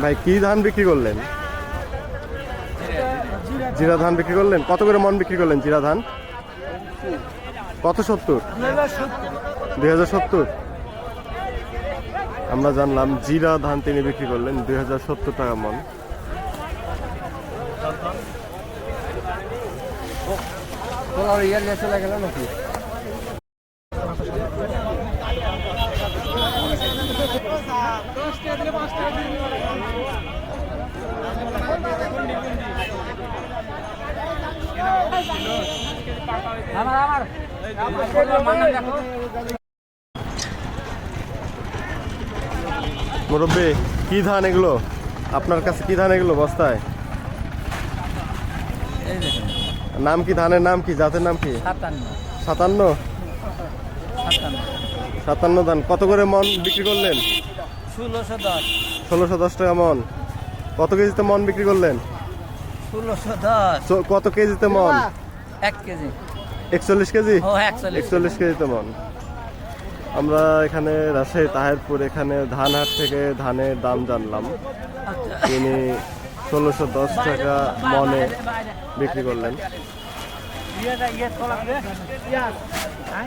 ভাই, কি ধান বিক্রি করলেন? জিরা ধান বিক্রি করলেন? কত করে মন বিক্রি করলেন জিরা ধান? কত সত্তর? দুই হাজার সত্তর। আমরা জানলাম জিরা ধান তিনি বিক্রি করলেন দুই হাজার সত্তর টাকা মন। আমার মুরব্বী কি ধান এগুলো? আপনার কাছে কি ধান এগুলো বস্তায়? নাম কি ধানের নাম কি জাতের নাম কি? সাতান্ন? সাতান্ন ধান। কত করে মন বিক্রি করলেন? ষোলোশো দশ। ষোলোশো দশ টাকা মন। কত কেজিতে মন বিক্রি করলেন? ষোলোশো দশ। কত কেজিতে মন এক কেজি। একচল্লিশ কেজি? একচল্লিশ কেজিতে মন আমরা এখানে রাজশাহী তাহেরপুর এখানে ধানহাট থেকে ধানের দাম জানলাম। আচ্ছা। তিনি ষোলোশো দশ টাকা মনে বিক্রি করলেন।